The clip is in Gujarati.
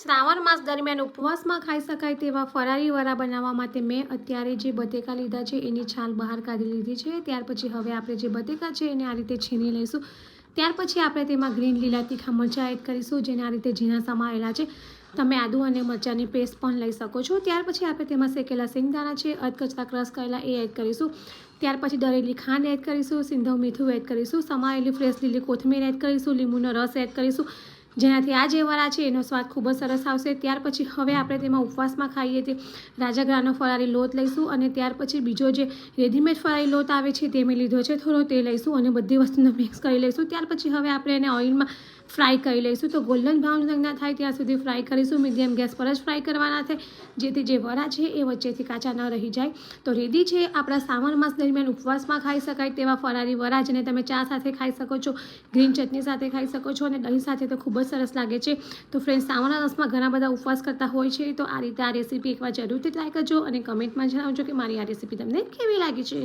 શ્રાવણ માસ દરમિયાન ઉપવાસમાં ખાઈ શકાય તેવા ફરારી વડા બનાવવા માટે મેં અત્યારે જે બટેકા લીધા છે એની છાલ બહાર કાઢી લીધી છે. ત્યાર પછી હવે આપણે જે બટેકા છે એને આ રીતે છીની લઈશું. ત્યાર પછી આપણે તેમાં ગ્રીન લીલા તીખા મરચાં એડ કરીશું, જેને આ રીતે ઝીણા સમાયેલા છે. તમે આદુ અને મરચાંની પેસ્ટ પણ લઈ શકો છો. ત્યાર પછી આપણે તેમાં શેકેલા સિંગદાણા છે, અધકચરા ક્રશ કરેલા એ એડ કરીશું. ત્યાર પછી દરેલી ખાંડ એડ કરીશું, સિંધવ મીઠું એડ કરીશું, સમાયેલી ફ્રેશ લીલી કોથમીર એડ કરીશું, લીંબુનો રસ એડ કરીશું. જેનાથી આ જે વડા છે, એનો સ્વાદ ખૂબ જ સરસ આવશે. ત્યાર પછી હવે આપણે તેમાં ઉપવાસમાં ખાઈએ તે રાજાગ્રાનો ફરારી લોટ લઈશું અને ત્યાર પછી બીજો જે રેડીમેડ ફરારી લોટ આવે છે, તે મેં લીધો છે, થોડો તે લઈશું અને બધી વસ્તુને મિક્સ કરી લઈશું. ત્યાર પછી હવે આપણે એને ઓઇલમાં ફ્રાય કરી લઈશું. તો ગોલ્ડન બ્રાઉન રંગના થાય ત્યાં સુધી ફ્રાય કરીશું. મીડિયમ ગેસ પર જ ફ્રાય કરવાના છે. જેથી જે વરા છે એ વચ્ચેથી કાચા ન રહી જાય. તો રેડી છે. આપણા શ્રાવણ માસ દરમિયાન ઉપવાસમાં ખાઈ શકાય તેવા ફરારી વરા જેને તમે ચા સાથે ખાઈ શકો છો ગ્રીન ચટણી સાથે ખાઈ શકો છો અને દહીં સાથે તો ખૂબ જ સરસ લાગે છે. તો ફ્રેન્ડ શ્રાવણ રસમાં ઘણા બધા ઉપવાસ કરતા હોય છે. તો આ રીતે આ રેસીપી એકવાર જરૂરથી ટ્રાય કરજો અને કમેન્ટમાં જણાવજો કે મારી આ રેસીપી તમને કેવી લાગી છે?